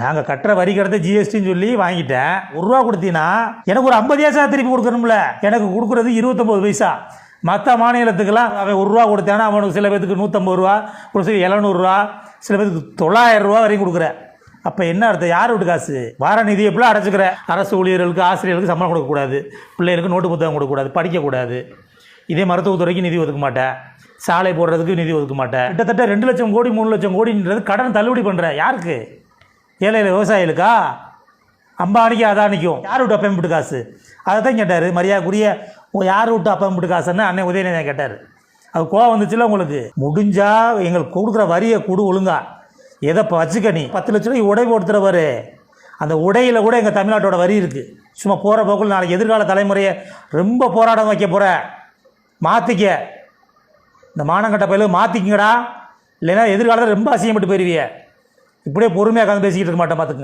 நாங்கள் கட்டுற வரி கடத்த ஜிஎஸ்டின்னு சொல்லி வாங்கிட்டேன். ஒரு ரூபா கொடுத்தீங்கன்னா எனக்கு ஒரு ஐம்பது பைசா திருப்பி கொடுக்கணும்ல. எனக்கு கொடுக்குறது இருபத்தொம்போது பைசா. மற்ற மாநிலத்துக்கெல்லாம் அவன் ஒரு ரூபா கொடுத்தானா அவனுக்கு சில பேத்துக்கு நூற்றம்பது ரூபா ஒரு சில எழுநூறுவா சில பேத்துக்கு தொள்ளாயிரம் ரூபா வரைக்கும் கொடுக்குற. அப்போ என்ன அர்த்தம்? யார் விட்டு காசு? வார நிதி எப்படிலாம் அடைச்சிக்கிற. அரசு ஊழியர்களுக்கு ஆசிரியர்களுக்கு சம்பளம் கொடுக்கக்கூடாது. பிள்ளைகளுக்கு நோட்டு புத்தகம் கொடுக்கக்கூடாது படிக்கக்கூடாது. இதே மருத்துவத்துறைக்கு நிதி ஒதுக்க மாட்டேன். சாலை போடுறதுக்கு நிதி ஒதுக்க மாட்டேன். கிட்டத்தட்ட ரெண்டு லட்சம் கோடி மூணு லட்சம் கோடின்றது கடன் தள்ளுபடி பண்ணுற யாருக்கு? ஏழை விவசாயிகளுக்கா? அம்பானிக்கும் அதானிக்கும் யார் விட்டு அப்பயம் போட்டு காசு? அதை தான் கேட்டார். மரியாதைக்குரிய ஓ யார் விட்டு அப்பயம் போட்டு காசுன்னு அண்ணன் உதயநிதி கேட்டார். அது கோவம் வந்துச்சுல உங்களுக்கு? முடிஞ்சால் எங்களுக்கு கொடுக்குற வரியை கொடு ஒழுங்கா. எதை இப்போ வச்சுக்க நீ? பத்து லட்ச ரூபாய் உடை போடுத்துறவாரு அந்த உடையில் கூட எங்கள் தமிழ்நாட்டோட வரி இருக்குது சும்மா போகிற போக்கில் நாளைக்கு எதிர்கால தலைமுறையை ரொம்ப போராட்டம் வைக்க போகிற மாற்றிக்க இந்த மானங்கட்ட பயிலும் மாற்றிக்கிங்கடா இல்லைன்னா எதிர்காலத்தில் ரொம்ப அசிங்கப்பட்டு போயிருவியே. இப்படியே பொறுமையாக உட்காந்து பேசிக்கிட்டு இருக்க மாட்டேன் பார்த்துக்குங்க